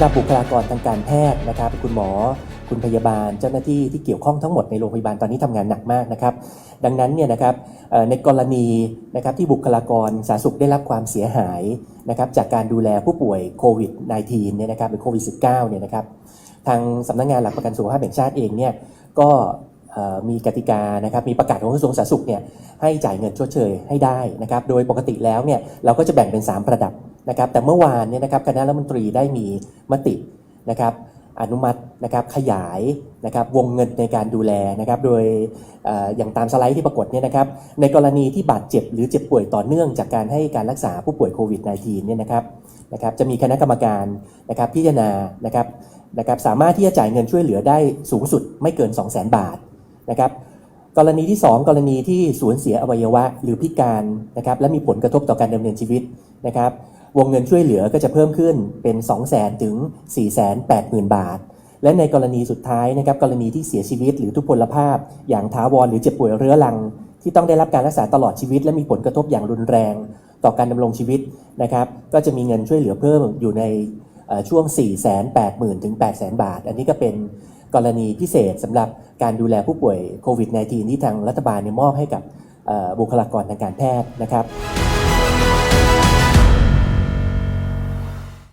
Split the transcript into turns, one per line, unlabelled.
หรับบุคลากรทางการแพทย์นะครับคุณหมอ คุณพยาบาลเจ้าหน้าที่ที่เกี่ยวข้องทั้งหมดในโรงพยาบาลตอนนี้ทำงานหนักมากนะครับ ดังนั้นเนี่ยนะครับในกรณีนะครับที่บุคลากรสาธารณสุขได้รับความเสียหายนะครับจากการดูแลผู้ป่วยโควิด -19 เนี่ยนะครับหรือโควิด -19 เนี่ยนะครับทางสำนักงานหลักประกันสุขภาพแห่งชาติเองเนี่ยก็มีกติกานะครับมีประกาศของกระทรวงสาธารณสุขเนี่ยให้จ่ายเงินชดเชยให้ได้นะครับโดยปกติแล้วเนี่ยเราก็จะแบ่งเป็น 3 ระดับ นะครับแต่เมื่อวานเนี่ยนะครับคณะรัฐมนตรีได้มีมตินะครับอนุมัตินะครับขยายนะครับวงเงินในการดูแลนะครับโดยออย่างตามสไลด์ที่ปรากฏเนี่ยนะครับในกรณีที่บาดเจ็บหรือเจ็บป่วยต่อเนื่องจากการให้การรักษาผู้ป่วยโควิด -19 เนี่ยนะครับนะครับจะมีคณะกรรมการนะครับพิจารณานะครับนะครับสามารถที่จะจ่ายเงินช่วยเหลือได้สูงสุดไม่เกิน 2 0 0 0 0 0 บาทนะครับกรณีที่ 2 กรณีที่สูญเสียอวัยวะหรือพิการนะครับและมีผลกระทบต่อการดำเนินชีวิตนะครับ วงเงินช่วยเหลือก็จะเพิ่มขึ้นเป็น 2 0 0 0 0 0ถึง 4 8 0 0 0 0 บาท และในกรณีสุดท้ายนะครับกรณีที่เสียชีวิตหรือทุพพลภาพ อย่างท้าวรหรือเจ็บป่วยเรื้อรัง ที่ต้องได้รับการรักษาตลอดชีวิต และมีผลกระทบอย่างรุนแรง ต่อการดำรงชีวิตนะครับก็จะมีเงินช่วยเหลือเพิ่มอยู่ในช่วง 4 8 0 0 0 0ถึง800,000 บาท อันนี้ก็เป็นกรณีพิเศษสำหรับการดูแลผู้ป่วยโควิด -19 ที่ทางรัฐบาลมอบให้กับบุคลากรทางการแพทย์นะครับ